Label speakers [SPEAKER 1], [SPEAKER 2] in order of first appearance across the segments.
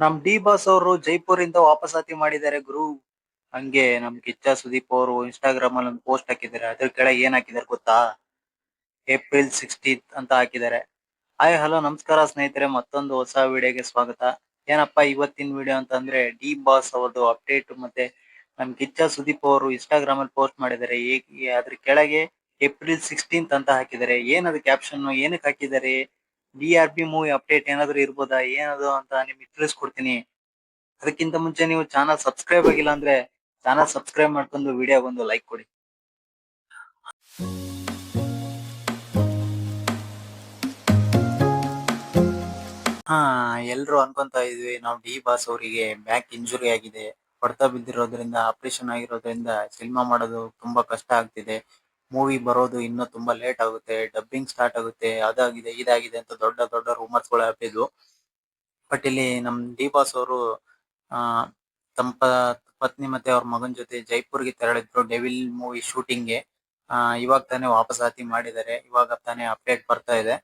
[SPEAKER 1] ನಮ್ D boss ಅವರು ಜೈಪುರ್ ಇಂದ ವಾಪಸಾತಿ ಮಾಡಿದ್ದಾರೆ ಗುರು. ಹಂಗೆ ನಮ್ ಕಿಚ್ಚ ಸುದೀಪ್ ಅವರು ಇನ್ಸ್ಟಾಗ್ರಾಮ್ ಅಲ್ಲಿ ಒಂದು ಪೋಸ್ಟ್ ಹಾಕಿದ್ದಾರೆ. ಅದ್ರ ಕೆಳಗೆ ಏನ್ ಹಾಕಿದ್ದಾರೆ ಗೊತ್ತಾ? ಏಪ್ರಿಲ್ ಸಿಕ್ಸ್ಟೀನ್ ಅಂತ ಹಾಕಿದ್ದಾರೆ. ಹಾಯ್ ಹಲೋ ನಮಸ್ಕಾರ ಸ್ನೇಹಿತರೆ, ಮತ್ತೊಂದು ಹೊಸ ವಿಡಿಯೋಗೆ ಸ್ವಾಗತ. ಏನಪ್ಪಾ ಇವತ್ತಿನ ವಿಡಿಯೋ ಅಂತಂದ್ರೆ ಡಿ ಬಾಸ್ ಅವರದು ಅಪ್ಡೇಟ್ ಮತ್ತೆ ನಮ್ ಕಿಚ್ಚ ಸುದೀಪ್ ಅವರು ಇನ್ಸ್ಟಾಗ್ರಾಮ್ ಅಲ್ಲಿ ಪೋಸ್ಟ್ ಮಾಡಿದ್ದಾರೆ. ಅದ್ರ ಕೆಳಗೆ ಏಪ್ರಿಲ್ ಸಿಕ್ಸ್ಟೀನ್ತ್ ಅಂತ ಹಾಕಿದ್ದಾರೆ. ಏನದು ಕ್ಯಾಪ್ಷನ್ ಏನಕ್ಕೆ ಹಾಕಿದ್ದಾರೆ? D R B movie update ಏನಾದ್ರು ಇರ್ಬೋದಾ? ಏನದು ಅಂತ ನಿಮ್ಗೆ ತಿಳಿಸ್ಕೊಡ್ತೀನಿ. ಅದಕ್ಕಿಂತ ಮುಂಚೆ ನೀವು ಚಾನಲ್ ಸಬ್ಸ್ಕ್ರೈಬ್ ಆಗಿಲ್ಲ ಅಂದ್ರೆ ಚಾನಲ್ ಸಬ್ಸ್ಕ್ರೈಬ್ ಮಾಡ್ಕೊಂಡು ವಿಡಿಯೋ ಬಂದು ಲೈಕ್ ಕೊಡಿ. ಹಾ, ಎಲ್ರು ಅನ್ಕೊಂತ ಇದ್ವಿ, ನಾವು ಡಿ ಬಾಸ್ ಅವರಿಗೆ ಬ್ಯಾಕ್ ಇಂಜುರಿ ಆಗಿದೆ. ಹೊಡೆತ ಬಿದ್ದಿರೋದ್ರಿಂದ ಆಪರೇಷನ್ ಆಗಿರೋದ್ರಿಂದ ಸಿನಿಮಾ ಮಾಡೋದು ತುಂಬಾ ಕಷ್ಟ ಆಗ್ತಿದೆ. ಮೂವಿ ಬರೋದು ಇನ್ನು ತುಂಬಾ ಲೇಟ್ ಆಗುತ್ತೆ ಡಬ್ಬಿಂಗ್ ಸ್ಟಾರ್ಟ್ ಆಗುತ್ತೆ, ಅದಾಗಿದೆ, ಇದಾಗಿದೆ ಅಂತ ದೊಡ್ಡ ದೊಡ್ಡ ರೂಮರ್ಸ್ಗಳು ಹಬ್ಬಿದ್ವು. ಬಟ್ ಇಲ್ಲಿ ನಮ್ ಡಿ ಬಾಸ್ ಅವರು ತಮ್ಮ ಪತ್ನಿ ಮತ್ತೆ ಅವ್ರ ಮಗನ ಜೊತೆ ಜೈಪುರ್ಗೆ ತೆರಳಿದ್ರು ಡೆವಿಲ್ ಮೂವಿ ಶೂಟಿಂಗ್ಗೆ ಇವಾಗ ತಾನೇ ವಾಪಸಾತಿ ಮಾಡಿದ್ದಾರೆ ಇವಾಗ ತಾನೇ ಅಪ್ಡೇಟ್ ಬರ್ತಾ ಇದೆ.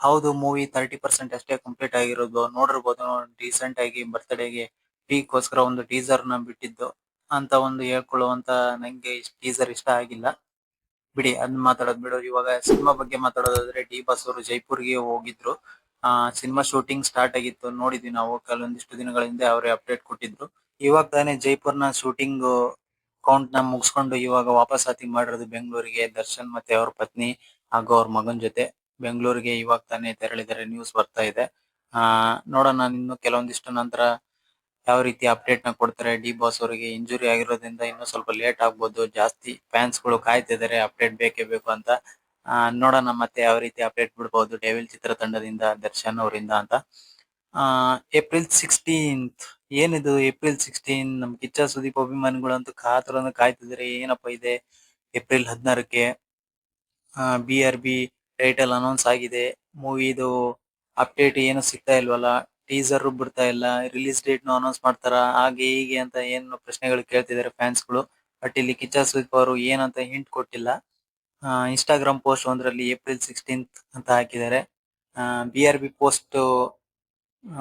[SPEAKER 1] ಹೌದು ಮೂವಿ ತರ್ಟಿ ಪರ್ಸೆಂಟ್ ಅಷ್ಟೇ ಕಂಪ್ಲೀಟ್ ಆಗಿರೋದು. ನೋಡಿರ್ಬೋದು ರೀಸೆಂಟ್ ಆಗಿ ಬರ್ತ್ಡೇಗೆ ಗೋಸ್ಕರ ಒಂದು ಟೀಸರ್ನ ಬಿಟ್ಟಿದ್ದು. ಅಂತ ಒಂದು ಹೇಳ್ಕೊಳ್ಳುವಂತ ನಂಗೆ ಟೀಸರ್ ಇಷ್ಟ ಆಗಿಲ್ಲ. ಬಿಡಿ, ಅದ್ ಮಾತಾಡೋದ್ ಬಿಡು. ಇವಾಗ ಸಿನಿಮಾ ಬಗ್ಗೆ ಮಾತಾಡೋದಾದ್ರೆ ಡಿ ಬಾಸ್ ಅವರು ಜೈಪುರ್ಗೆ ಹೋಗಿದ್ರು. ಆ ಸಿನಿಮಾ ಶೂಟಿಂಗ್ ಸ್ಟಾರ್ಟ್ ಆಗಿತ್ತು. ನೋಡಿದ್ವಿ ನಾವು. ಕೆಲವೊಂದಿಷ್ಟು ದಿನಗಳ ಹಿಂದೆ ಅವರೇ ಅಪ್ಡೇಟ್ ಕೊಟ್ಟಿದ್ರು. ಇವಾಗ ತಾನೇ ನ ಶೂಟಿಂಗ್ ಕೌಂಟ್ನ ಮುಗಿಸ್ಕೊಂಡು ಇವಾಗ ವಾಪಸ್ ಆತಿ ಮಾಡಿರೋದು ಬೆಂಗಳೂರಿಗೆ. ದರ್ಶನ್ ಮತ್ತೆ ಅವ್ರ ಪತ್ನಿ ಹಾಗೂ ಅವ್ರ ಮಗನ್ ಜೊತೆ ಬೆಂಗಳೂರಿಗೆ ಇವಾಗ ತಾನೇ ತೆರಳಿದ್ದಾರೆ. ನ್ಯೂಸ್ ಬರ್ತಾ ಇದೆ. ಆ, ನೋಡೋಣ, ಇನ್ನು ಕೆಲವೊಂದಿಷ್ಟು ನಂತರ ಯಾವ ರೀತಿ ಅಪ್ಡೇಟ್ನ ಕೊಡ್ತಾರೆ ಡಿ ಬಾಸ್ ಅವರಿಗೆ ಇಂಜುರಿ ಆಗಿರೋದ್ರಿಂದ ಇನ್ನು ಸ್ವಲ್ಪ ಲೇಟ್ ಆಗಬಹುದು ಜಾಸ್ತಿ ಫ್ಯಾನ್ಸ್ಗಳು ಕಾಯ್ತಿದ್ದಾರೆ ಅಪ್ಡೇಟ್ ಬೇಕೇ ಬೇಕು ಅಂತ. ನೋಡೋಣ ಮತ್ತೆ ಯಾವ ರೀತಿ ಅಪ್ಡೇಟ್ ಬಿಡಬಹುದು ಡೇವಿಲ್ ಚಿತ್ರ ತಂಡದಿಂದ ದರ್ಶನ್ ಅವರಿಂದ ಅಂತ. ಏಪ್ರಿಲ್ ಸಿಕ್ಸ್ಟೀನ್ತ್ ಏನಿದು ಏಪ್ರಿಲ್ ಸಿಕ್ಸ್ಟೀನ್ ನಮ್ ಕಿಚ್ಚ ಸುದೀಪ್ ಅಭಿಮಾನಿಗಳಂತೂ ಕಾತರನ್ನು ಕಾಯ್ತಿದ್ದಾರೆ ಏನಪ್ಪಾ ಇದೆ? April ಹದಿನಾರಕ್ಕೆ B R B title announce ಆಗಿದೆ. ಮೂವಿದು ಅಪ್ಡೇಟ್ ಏನು ಸಿಗ್ತಾ ಇಲ್ವಲ್ಲ? ಟೀಸರ್ ಬಿಡ್ತಾ ಇಲ್ಲ ರಿಲೀಸ್ ಡೇಟ್ ನು ಅನೌನ್ಸ್ ಮಾಡ್ತಾರ, ಹಾಗೆ ಹೀಗೆ ಅಂತ ಏನು ಪ್ರಶ್ನೆಗಳು ಕೇಳ್ತಿದ್ದಾರೆ ಫ್ಯಾನ್ಸ್ಗಳು. ಬಟ್ ಇಲ್ಲಿ ಕಿಚ್ಚ ಸುದೀಪ್ ಅವರು ಏನಂತ ಹಿಂಟ್ ಕೊಟ್ಟಿಲ್ಲ. ಇನ್ಸ್ಟಾಗ್ರಾಮ್ ಪೋಸ್ಟ್ ಒಂದರಲ್ಲಿ ಏಪ್ರಿಲ್ ಸಿಕ್ಸ್ಟೀನ್ತ್ ಅಂತ ಹಾಕಿದ್ದಾರೆ. ಬಿ ಆರ್ ಬಿ ಪೋಸ್ಟ್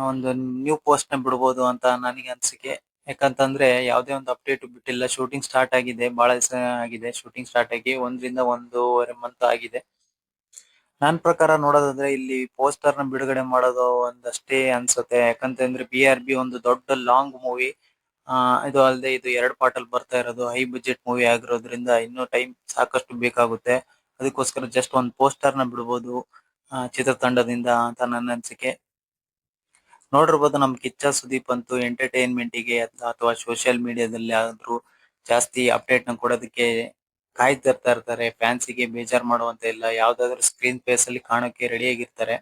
[SPEAKER 1] ಒಂದು ನ್ಯೂ ಪೋಸ್ಟ್ನ ಬಿಡ್ಬೋದು ಅಂತ ನನಗೆ ಅನ್ಸಿಕೆ. ಯಾಕಂತಂದ್ರೆ ಯಾವುದೇ ಒಂದು ಅಪ್ಡೇಟ್ ಬಿಟ್ಟಿಲ್ಲ. ಶೂಟಿಂಗ್ ಸ್ಟಾರ್ಟ್ ಆಗಿದೆ ಬಹಳ ದಿವಸ ಆಗಿದೆ. ಶೂಟಿಂಗ್ ಸ್ಟಾರ್ಟ್ ಆಗಿ ಒಂದರಿಂದ ಒಂದೂವರೆ ಮಂತ್ ಆಗಿದೆ. ನನ್ ಪ್ರಕಾರ ನೋಡೋದಾದ್ರೆ ಇಲ್ಲಿ ಪೋಸ್ಟರ್ನ ಬಿಡುಗಡೆ ಮಾಡೋದು ಒಂದಷ್ಟೇ ಅನ್ಸುತ್ತೆ. ಯಾಕಂತಂದ್ರೆ ಬಿ ಆರ್ ಬಿ ಒಂದು ದೊಡ್ಡ ಲಾಂಗ್ ಮೂವಿ ಆ, ಇದು ಅಲ್ಲದೆ ಇದು ಎರಡು ಪಾರ್ಟ್ ಅಲ್ಲಿ ಬರ್ತಾ ಇರೋದು. ಹೈ ಬಜೆಟ್ ಮೂವಿ ಆಗಿರೋದ್ರಿಂದ ಇನ್ನೂ ಟೈಮ್ ಸಾಕಷ್ಟು ಬೇಕಾಗುತ್ತೆ. ಅದಕ್ಕೋಸ್ಕರ ಜಸ್ಟ್ ಒಂದು ಪೋಸ್ಟರ್ನ ಬಿಡ್ಬೋದು ಚಿತ್ರತಂಡದಿಂದ ಅಂತ ನನ್ನ ಅನ್ಸಿಕೆ. ನೋಡಿರ್ಬೋದು ನಮ್ ಕಿಚ್ಚ ಸುದೀಪ್ ಅಂತೂ ಎಂಟರ್ಟೈನ್ಮೆಂಟ್ಗೆ ಅಥವಾ ಸೋಷಿಯಲ್ ಮೀಡಿಯಾದಲ್ಲಿ ಆದ್ರೂ ಜಾಸ್ತಿ ಅಪ್ಡೇಟ್ನ ಕೊಡೋದಕ್ಕೆ ಕಾಯ್ತಿರ್ತಾ ಇರ್ತಾರೆ ಫ್ಯಾನ್ಸಿಗೆ ಬೇಜಾರ್ ಮಾಡುವಂತ ಇಲ್ಲ, ಯಾವ್ದಾದ್ರು ಸ್ಕ್ರೀನ್ ಫೇಸ್ ಅಲ್ಲಿ ಕಾಣೋಕೆ ರೆಡಿ ಆಗಿರ್ತಾರೆ.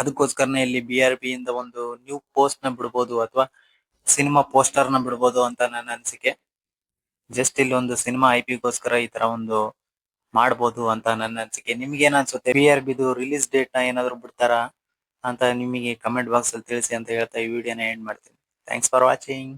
[SPEAKER 1] ಅದಕ್ಕೋಸ್ಕರನೇ ಇಲ್ಲಿ ಬಿ ಆರ್ ಬಿ ಇಂದ ಒಂದು ನ್ಯೂ ಪೋಸ್ಟ್ನ ಬಿಡ್ಬೋದು ಅಥವಾ ಸಿನಿಮಾ ಪೋಸ್ಟರ್ನ ಬಿಡ್ಬೋದು ಅಂತ ನನ್ನ ಅನಿಸಿಕೆ. ಜಸ್ಟ್ ಇಲ್ಲಿ ಒಂದು ಸಿನಿಮಾ ಐ ಪಿಗೋಸ್ಕರ ಈ ತರ ಒಂದು ಮಾಡ್ಬೋದು ಅಂತ ನನ್ನ ಅನಿಸಿಕೆ. ನಿಮ್ಗೆ ಏನ್ ಅನ್ಸುತ್ತೆ ಬಿ ಆರ್ ಬಿದು ರಿಲೀಸ್ ಡೇಟ್ನ ಏನಾದ್ರು ಬಿಡ್ತಾರಾ ಅಂತ ನಿಮಗೆ ಕಮೆಂಟ್ ಬಾಕ್ಸ್ ಅಲ್ಲಿ ತಿಳಿಸಿ ಅಂತ ಹೇಳ್ತಾ ಈ ವಿಡಿಯೋನ ಎಂಡ್ ಮಾಡ್ತೀನಿ. Thanks for watching